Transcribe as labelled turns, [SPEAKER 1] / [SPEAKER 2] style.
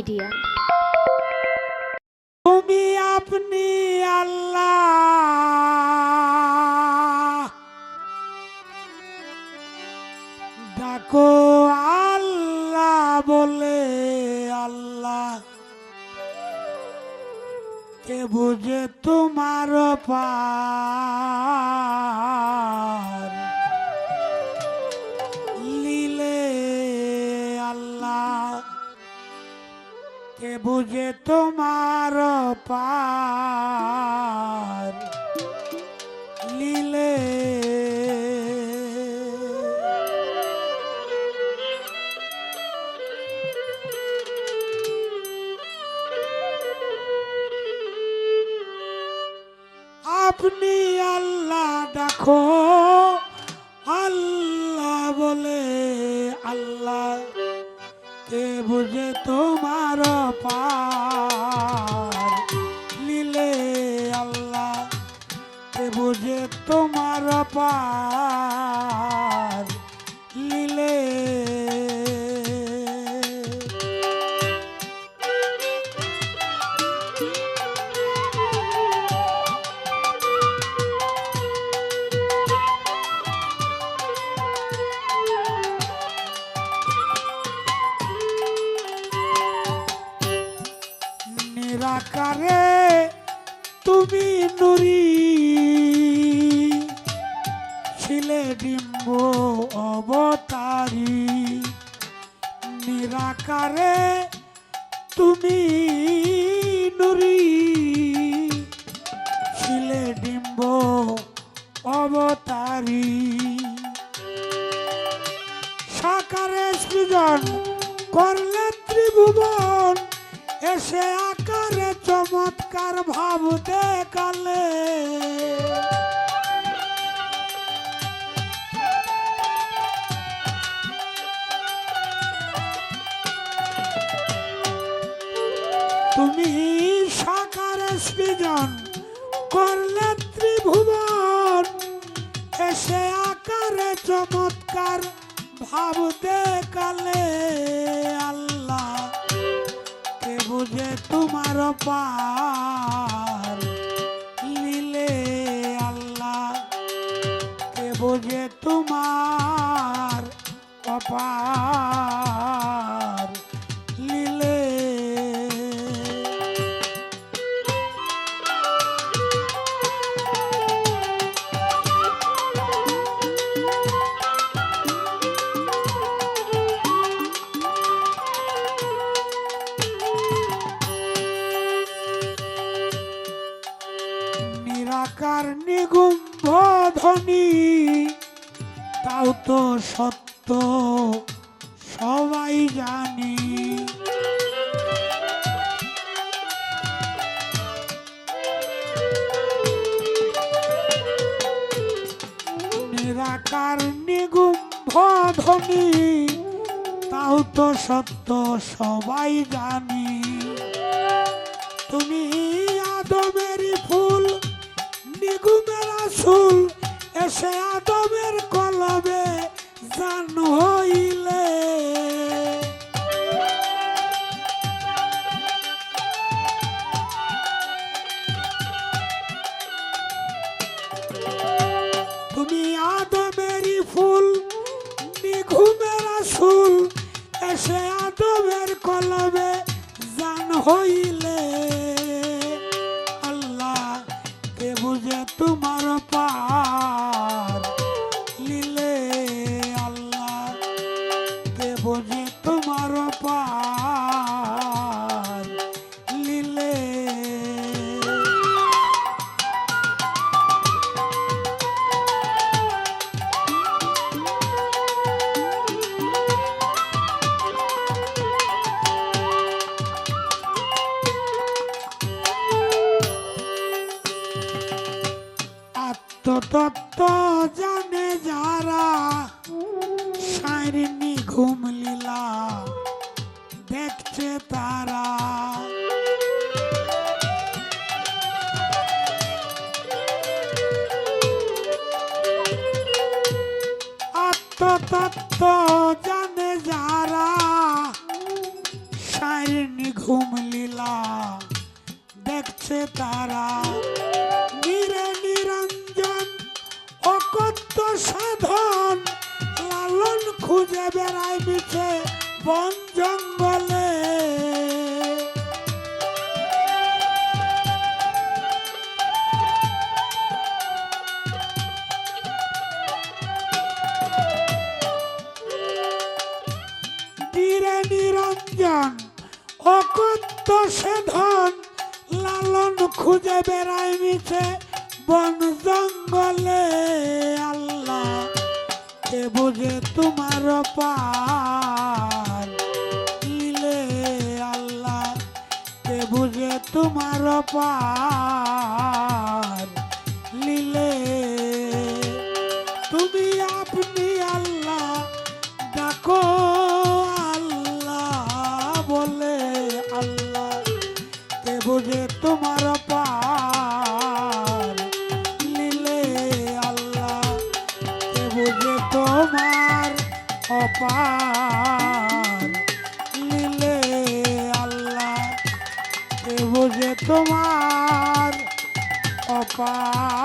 [SPEAKER 1] Media
[SPEAKER 2] তুমি আপনি আল্লাহ। ডাকো আল্লাহ বলে আল্লাহ। কে বুঝে তোমার পার বুঝে তোমার পার। লীলে। আপনি আল্লাহ ডাকো আল্লাহ বলে আল্লাহ। কে বুঝে তোমার পার। লীলে আল্লাহ এ বুঝে তোমার পার। নিরাকারে তুমি নুরি। ছিলে ডিম্ব অবতারি, নিরাকারে তুমি নুরি। ছিলে ডিম্ব অবতারি। সাকারে সৃজন করলে ত্রিভুবন, এসে আকারে চমৎকার ভাব দেখালে। তুমি সাকারে সৃজন করলে ত্রিভুবন। এসে আকারে চমৎকার ভাব দেখালে। বুঝে তোমার পার নিলে আল্লাহ কে বুঝে নিরাকার নিগুম্ভ ধ্বনি, তাও তো সত্য, সবাই জানি। নিরাকার নিগুম্ভ ধ্বনি, তাও তো সত্য, সবাই জানি। তুমি আদমের ফুল নিগুমের আসুল এসে আদমের কলবে জান হইলে। তুমি আদমেরই ফুল নিঘুমের আসুল এসে আদমের কলবে জান হইলে। তোমার পার আত্মতত্ত্ব জানে যারা। সাইরিনি ঘুম লীলা দেখছে তারা। আত্মতত্ত্ব জানে যারা। আশায় নিঘুম লীলা দেখছে তারা। খুঁজে বেড়ায় মিছে বন জঙ্গলে। নিরঞ্জন অকত্য সাধন, লালন খুঁজে বেড়ায় মিছে বন জঙ্গলে। আল্লাহ কে বুঝে তোমার পার লিলে আল্লাহ কে বুঝে তোমার পার লিলে, তুমি আপনি আল্লাহ, ডাকো। অপার লিলে আল্লাহ দেব যে তোমার অপার